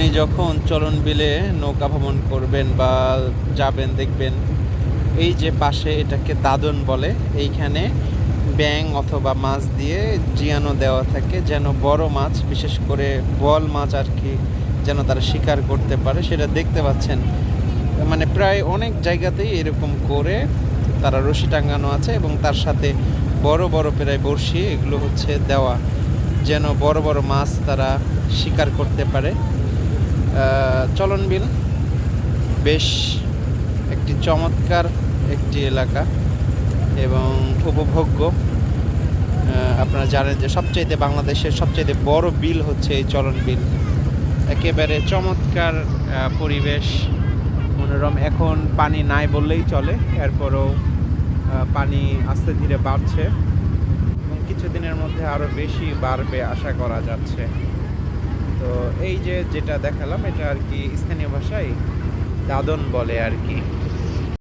আপনি যখন চলন বিলে নৌকা ভ্রমণ করবেন বা যাবেন, দেখবেন এই যে পাশে এটাকে দাদন বলে, এইখানে ব্যাং অথবা মাছ দিয়ে জিয়ানো দেওয়া থাকে, যেন বড় মাছ, বিশেষ করে বল মাছ আর কি, যেন তারা শিকার করতে পারে। সেটা দেখতে পাচ্ছেন। মানে প্রায় অনেক জায়গাতেই এরকম করে তারা রশি টাঙানো আছে এবং তার সাথে বড় বড় প্রায় বড়শি এগুলো হচ্ছে দেওয়া, যেন বড় বড় মাছ তারা শিকার করতে পারে। চলন বিল বেশ একটি চমৎকার একটি এলাকা এবং উপভোগ্য। আপনারা জানেন যে সবচাইতে বাংলাদেশের সবচাইতে বড় বিল হচ্ছে এই চলন বিল একেবারে চমৎকার পরিবেশ, মনোরম। এখন পানি নাই বললেই চলে, এরপরও পানি আস্তে ধীরে বাড়ছে এবং কিছুদিনের মধ্যে আরও বেশি বাড়বে আশা করা যাচ্ছে। তো এই যে যেটা দেখালাম এটা আর কি স্থানীয় ভাষায় দাদন বলে আর কি।